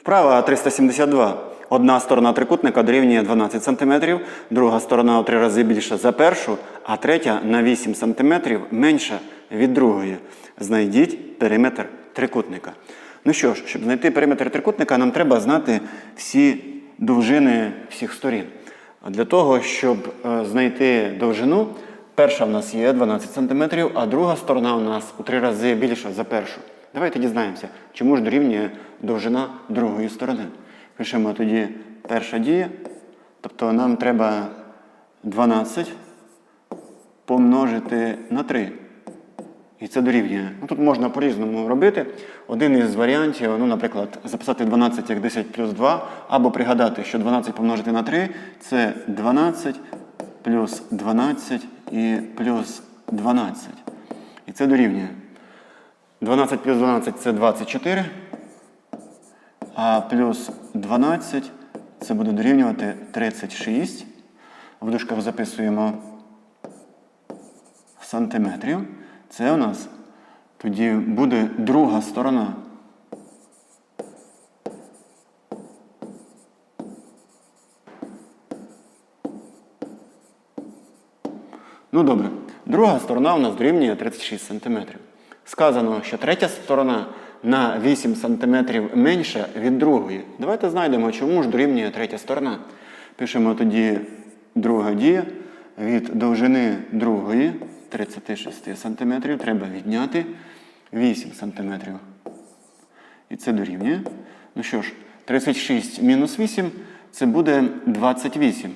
Вправа 372. Одна сторона трикутника дорівнює 12 см, друга сторона у три рази більша за першу, а третя на 8 см менша від другої. Знайдіть периметр трикутника. Ну що ж, щоб знайти периметр трикутника, нам треба знати всі довжини всіх сторін. Для того, щоб е, знайти довжину, перша в нас є 12 см, а друга сторона у нас у три рази більша за першу. Давайте дізнаємося, чому ж дорівнює довжина другої сторони. Пишемо тоді перша дія, тобто нам треба 12 помножити на 3. І це дорівнює. Ну, тут можна по-різному робити. Один із варіантів, ну, наприклад, записати 12 як 10 плюс 2, або пригадати, що 12 помножити на 3 це 12 плюс 12 і плюс 12. І це дорівнює. 12 плюс 12 це 24. А плюс 12 це буде дорівнювати 36. В дужках записуємо сантиметрів. Це у нас тоді буде друга сторона. Ну добре. Друга сторона у нас дорівнює 36 см. Сказано, що третя сторона на 8 см менша від другої. Давайте знайдемо, чому ж дорівнює третя сторона. Пишемо тоді друга дія. Від довжини другої 36 см треба відняти 8 см. І це дорівнює. Ну що ж, 36 мінус 8 це буде 28.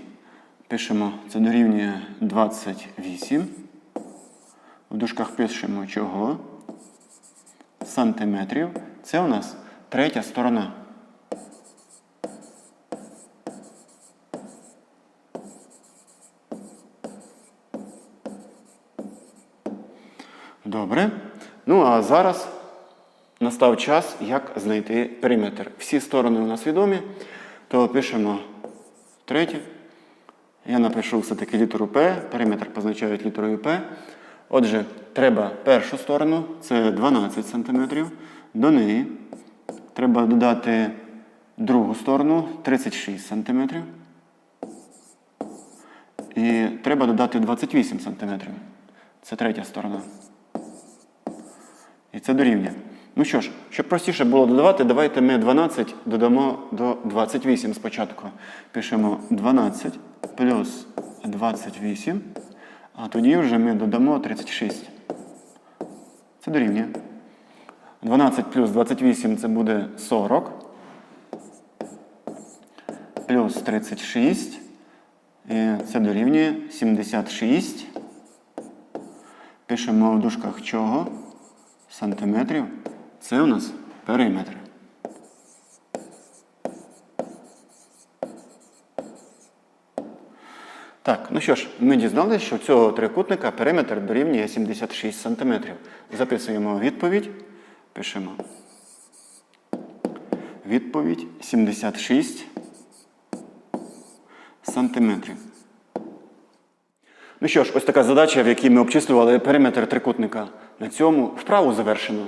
Пишемо, це дорівнює 28. В дужках пишемо чого? Сантиметрів. Це у нас третя сторона. Добре. Ну а зараз настав час, як знайти периметр. Всі сторони у нас відомі, то пишемо третє. Я напишу все-таки літеру П, периметр позначають літерою П. Отже, треба першу сторону, це 12 см. До неї треба додати другу сторону 36 см. І треба додати 28 см. Це третя сторона. І це дорівнює. Ну що ж, щоб простіше було додавати, давайте ми 12 додамо до 28 спочатку. Пишемо 12 плюс 28, а тоді вже ми додамо 36. Це дорівнює. 12 плюс 28 це буде 40. Плюс 36. І це дорівнює 76. Пишемо в дужках чого? Сантиметрів. Це у нас периметр. Так, ну що ж, ми дізналися, що у цього трикутника периметр дорівнює 76 см. Записуємо відповідь. Пишемо. Відповідь 76 сантиметрів. Ну що ж, ось така задача, в якій ми обчислювали периметр трикутника. На цьому вправу завершено.